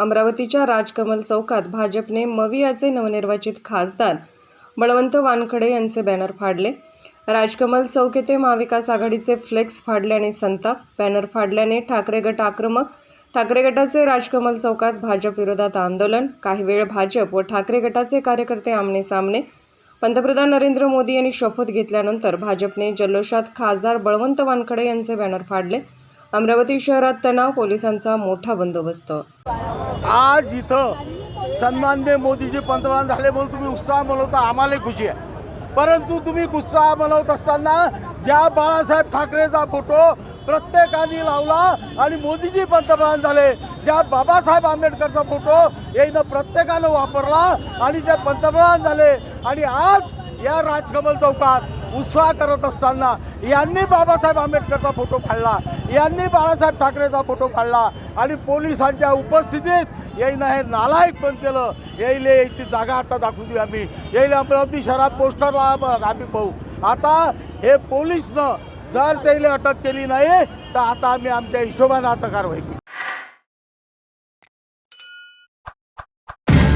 अमरावतीच्या राजकमल चौकात भाजपने मवियाचे नवनिर्वाचित खासदार बळवंत वानखडे यांचे बॅनर फाडले. राजकमल चौक येथे महाविकास आघाडीचे फ्लेक्स फाडले आणि संताप. बॅनर फाडल्याने ठाकरे गट आक्रमक. ठाकरे गटाचे राजकमल चौकात भाजप विरोधात आंदोलन. काही वेळ भाजप व ठाकरे गटाचे कार्यकर्ते आमने सामने. पंतप्रधान नरेंद्र मोदी यांनी शपथ घेतल्यानंतर भाजपने जल्लोषात खासदार बळवंत वानखडे यांचे बॅनर फाडले. अमरावती शहरात तणाव पोलिसांचा मोठा बंदोबस्त. आज इथं सन्माननीय मोदीजी पंतप्रधान झाले म्हणून तुम्ही उत्साह मनवता आम्हालाही खुशी आहे. परंतु तुम्ही उत्साह मनवत असताना ज्या बाळासाहेब ठाकरेचा फोटो प्रत्येकाने लावला आणि मोदीजी पंतप्रधान झाले ज्या बाबासाहेब आंबेडकरचा फोटो यानं प्रत्येकानं वापरला आणि ते पंतप्रधान झाले. आणि आज या राजकमल चौकात उत्साह करत असताना यांनी बाबासाहेब आंबेडकरचा फोटो काढला यांनी बाळासाहेब ठाकरेचा फोटो काढला आणि पोलिसांच्या उपस्थितीत याईनं हे नालायक पण केलं. याईले याची जागा आता दाखवू देऊ आम्ही. याईले अमरावती शहरात पोस्टरला आम्ही पाहू. आता हे पोलीसनं जर त्याला अटक केली नाही तर आता आम्ही आमच्या हिशोबानं आता कारवाई